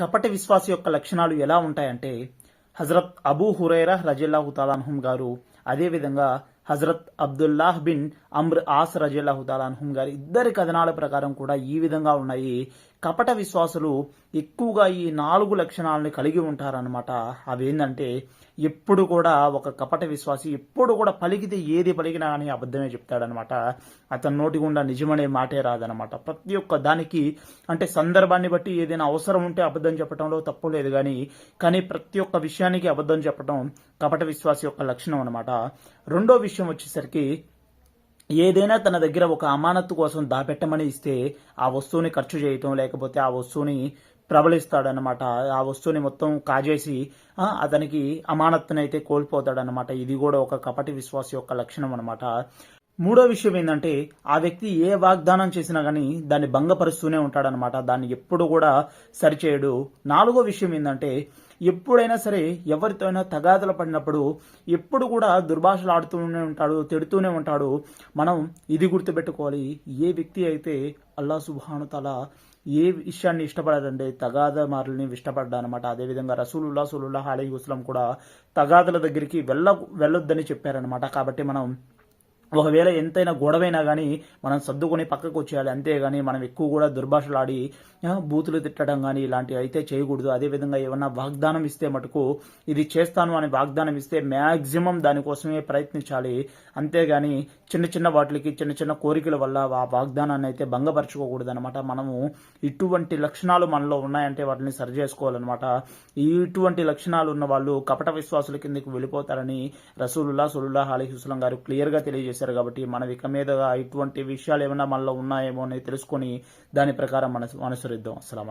కపట విశ్వాస యొక్క లక్షణాలు ఎలా ఉంటాయంటే హజరత్ అబూ హురైరా రజిల్లాహు తాలాహం గారు అదేవిధంగా హజరత్ అబ్దుల్లాహ్ బిన్ అమ్ర్ ఆస్ రజిల్లాహు తాలాన్హుం గారి ఇద్దరి కథనాల ప్రకారం కూడా ఈ విధంగా ఉన్నాయి. కపట విశ్వాసులు ఎక్కువగా ఈ నాలుగు లక్షణాలను కలిగి ఉంటారనమాట అవేంటంటే ఎప్పుడు కూడా ఒక కపట విశ్వాసి ఎప్పుడు కూడా పలికితే ఏది పలికినా అని అబద్ధమే చెప్తాడనమాట అతని నోటి గుండా నిజమనే మాటే రాదనమాట ప్రతి ఒక్క దానికి అంటే సందర్భాన్ని బట్టి ఏదైనా అవసరం ఉంటే అబద్ధం చెప్పడంలో తప్పు లేదు కానీ కానీ ప్రతి ఒక్క విషయానికి అబద్ధం చెప్పడం కపట విశ్వాసి యొక్క లక్షణం అనమాట రెండో విషయం వచ్చేసరికి ఏదైనా తన దగ్గర ఒక అమానత్తు కోసం దాపెట్టమని ఇస్తే ఆ వస్తువుని ఖర్చు చేయటం లేకపోతే ఆ వస్తువుని ప్రబలిస్తాడనమాట ఆ వస్తువుని మొత్తం కాజేసి అతనికి అమానత్తునైతే కోల్పోతాడనమాట ఇది కూడా ఒక కపటి విశ్వాస యొక్క లక్షణం అనమాట మూడో విషయం ఏంటంటే ఆ వ్యక్తి ఏ వాగ్దానం చేసినా కానీ దాన్ని భంగపరుస్తూనే ఉంటాడనమాట దాన్ని ఎప్పుడు కూడా సరిచేయడు. నాలుగో విషయం ఏంటంటే ఎప్పుడైనా సరే ఎవరితో అయినా తగాదలు పడినప్పుడు ఎప్పుడు కూడా దుర్భాషలు ఆడుతూనే ఉంటాడు తిడుతూనే ఉంటాడు. మనం ఇది గుర్తుపెట్టుకోవాలి. ఏ వ్యక్తి అయితే అల్లా సుభానుతల తల ఏ విషయాన్ని ఇష్టపడదండి తగాద మారుల్ని ఇష్టపడ్డా అనమాట అదేవిధంగా రసూలుల్లా సులుల్లా అలీ వస్లం కూడా తగాదల దగ్గరికి వెళ్ళ వెళ్ళొద్దని చెప్పారనమాట కాబట్టి మనం ఒకవేళ ఎంతైనా గొడవైనా కానీ మనం సర్దుకొని పక్కకు వచ్చేయాలి అంతేగాని మనం ఎక్కువ కూడా దుర్భాషలాడి బూతులు తిట్టడం కానీ ఇలాంటివి అయితే చేయకూడదు. అదేవిధంగా ఏమన్నా వాగ్దానం ఇస్తే మటుకు ఇది చేస్తాను అని వాగ్దానం ఇస్తే మ్యాక్సిమం దానికోసమే ప్రయత్నించాలి. అంతేగాని చిన్న చిన్న వాటికి చిన్న చిన్న కోరికల వల్ల ఆ వాగ్దానాన్ని అయితే భంగపరచుకోకూడదు అనమాట మనము ఇటువంటి లక్షణాలు మనలో ఉన్నాయంటే వాటిని సరి చేసుకోవాలన్నమాట. ఈ ఇటువంటి లక్షణాలు ఉన్న వాళ్ళు కపట విశ్వాసుల కిందకి వెళ్ళిపోతారని రసూలుల్లా సుల్లా అలీహుస్లం గారు క్లియర్గా తెలియజేశారు కాబట్టి మన ఇక మీదగా ఇటువంటి విషయాలు ఏమైనా మనలో ఉన్నాయేమో అని తెలుసుకొని దాని ప్రకారం మన అనుసరిద్దాం అస్సలం